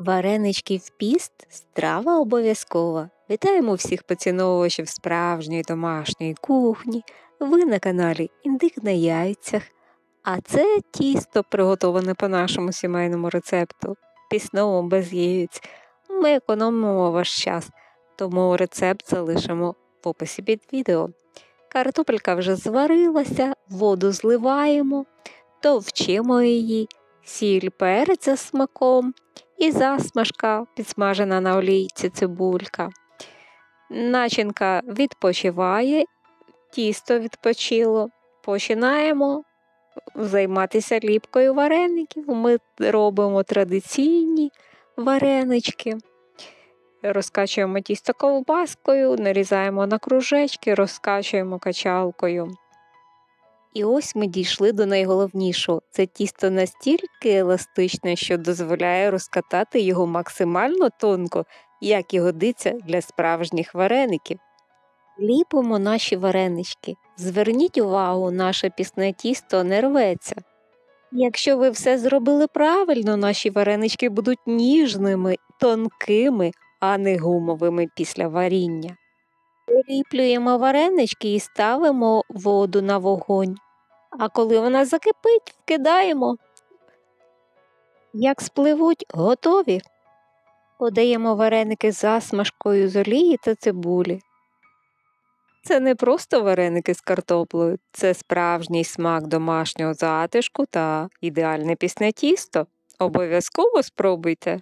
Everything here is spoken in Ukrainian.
Варенички в піст страва обов'язкова. Вітаємо всіх поціновувачів справжньої домашньої кухні. Ви на каналі Індик на яйцях. А це тісто приготоване по нашому сімейному рецепту, пісному без яєць. Ми економимо ваш час, тому рецепт залишимо в описі під відео. Картопелька вже зварилася, воду зливаємо, товчимо її, сіль перець за смаком і засмажка підсмажена на олійці цибулька. Начинка відпочиває, тісто відпочило. Починаємо займатися ліпкою вареників. Ми робимо традиційні варенички. Розкачуємо тісто ковбаскою, нарізаємо на кружечки, розкачуємо качалкою. І ось ми дійшли до найголовнішого. Це тісто настільки еластичне, що дозволяє розкатати його максимально тонко, як і годиться для справжніх вареників. Ліпимо наші варенички. Зверніть увагу, наше пісне тісто не рветься. Якщо ви все зробили правильно, наші варенички будуть ніжними, тонкими, а не гумовими після варіння. Приліплюємо варенички і ставимо воду на вогонь. А коли вона закипить, вкидаємо. Як спливуть, готові. Подаємо вареники з засмажкою з олії та цибулі. Це не просто вареники з картоплею, це справжній смак домашнього затишку та ідеальне пісне тісто. Обов'язково спробуйте.